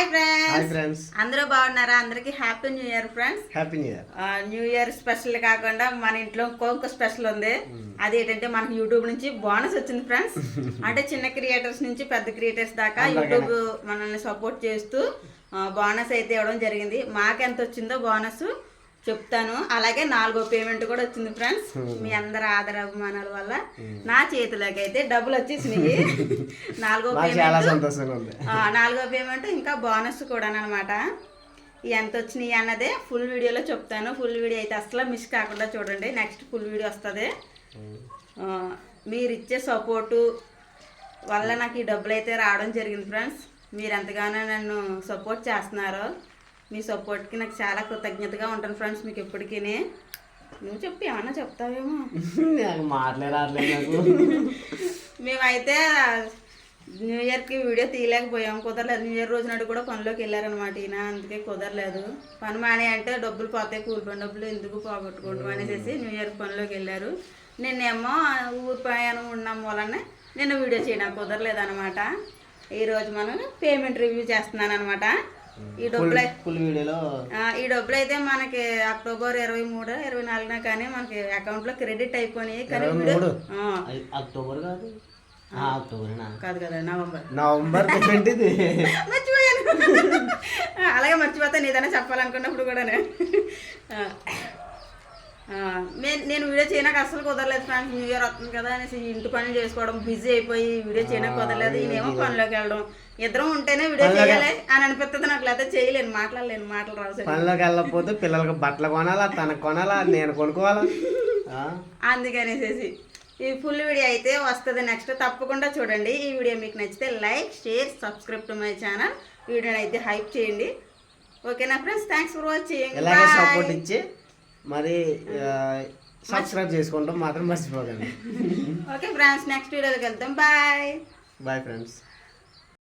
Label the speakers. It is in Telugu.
Speaker 1: హాయ్
Speaker 2: హాయ్
Speaker 1: ఫ్రెండ్స్ అందరూ బాగున్నారా? అందరికి happy new year friends
Speaker 2: happy new year
Speaker 1: new year special కాకుండా మన ఇంట్లో ఇంకొక స్పెషల్ ఉంది. అది ఏంటంటే మనకి యూట్యూబ్ నుంచి బోనస్ వచ్చింది ఫ్రెండ్స్ అంటే చిన్న క్రియేటర్స్ నుంచి పెద్ద క్రియేటర్స్ దాకా. యూట్యూబ్ మనల్ని సపోర్ట్ చేస్తూ బోనస్ అయితే ఇవ్వడం జరిగింది. మాకు ఎంత వచ్చిందో బోనస్ చెప్తాను. అలాగే నాలుగో పేమెంట్ కూడా వచ్చింది ఫ్రెండ్స్ మీ అందరి ఆదర అభిమానాల వల్ల నా చేతిలోకి అయితే డబ్బులు వచ్చేసినాయి. నాలుగో పేమెంట్ నాలుగో పేమెంట్ ఇంకా బోనస్ కూడా అనమాట ఎంత వచ్చినాయి అన్నదే ఫుల్ వీడియోలో చెప్తాను. ఫుల్ వీడియో అయితే అసలు మిస్ కాకుండా చూడండి. నెక్స్ట్ ఫుల్ వీడియో వస్తుంది. మీరు ఇచ్చే సపోర్టు వల్ల నాకు ఈ డబ్బులు అయితే రావడం జరిగింది ఫ్రెండ్స్ మీరు ఎంతగానో నన్ను సపోర్ట్ చేస్తున్నారు. మీ సపోర్ట్కి నాకు చాలా కృతజ్ఞతగా ఉంటాను ఫ్రెండ్స్ మీకు ఎప్పటికీ నువ్వు చెప్పు ఏమన్నా చెప్తావేమో.
Speaker 2: నాకు మాట్లాడలేదు నాకు.
Speaker 1: మేమైతే న్యూ ఇయర్కి వీడియో తీయలేకపోయాం కుదరలేదు. న్యూ ఇయర్ రోజు నాడు కూడా పనిలోకి వెళ్ళారనమాట ఈయన అందుకే కుదరలేదు. పని మాని అంటే డబ్బులు పోతాయి కూలి పని డబ్బులు ఎందుకు పోగొట్టుకుంటాం అనేసి న్యూ ఇయర్ పనిలోకి వెళ్ళారు. నిన్నేమో ఊరు ప్రయాణం ఉన్నాం వలన నిన్న వీడియో చేయడం కుదరలేదు అనమాట ఈరోజు మనం పేమెంట్ రివ్యూ చేస్తున్నాను అనమాట ఈ డబ్బులు ఈ డబ్బులు అయితే మనకి అక్టోబర్ ఇరవై మూడు ఇరవై నాలుగున కానీ మనకి అకౌంట్లో క్రెడిట్ అయిపోయినాయి. కానీ
Speaker 2: అక్టోబర్ కాదు.
Speaker 1: కాదు కదా నవంబర్.
Speaker 2: నవంబర్
Speaker 1: మర్చిపోయాను. అలాగే మర్చిపోతాను ఏదైనా చెప్పాలనుకున్నప్పుడు కూడా నేను వీడియో చేయడానికి అసలు కుదరలేదు ఫ్రెండ్స్. న్యూ ఇయర్ వస్తుంది కదా అనేసి ఇంటి పనులు చేసుకోవడం బిజీ అయిపోయి వీడియో చేయడానికి కుదరలేదు. ఈయనేమో పనిలోకి వెళ్ళడం. ఇద్దరం ఉంటేనే వీడియో చేయాలి అని అనిపిస్తుంది నాకు. లేదా చేయలేను మాట్లాడలేను మాటలు రావు.
Speaker 2: పనిలోకి వెళ్ళకపోతే పిల్లలకి బట్టలు కొనాలా తనకు కొనాలా నేను కొనుక్కోవాలా?
Speaker 1: అందుకనేసేసి ఈ ఫుల్ వీడియో అయితే వస్తుంది. నెక్స్ట్ తప్పకుండా చూడండి. ఈ వీడియో మీకు నచ్చితే like share subscribe to my channel వీడియోని అయితే హైప్ చేయండి. ఓకేనా friends thanks for watching
Speaker 2: support ఇచ్చి మరి సబ్స్క్రైబ్ చేసుకుంటాం మాత్రం మర్చిపోకండి.
Speaker 1: ఓకే ఫ్రెండ్స్ నెక్స్ట్ వీడియోకి వెళ్తాం. Bye
Speaker 2: bye friends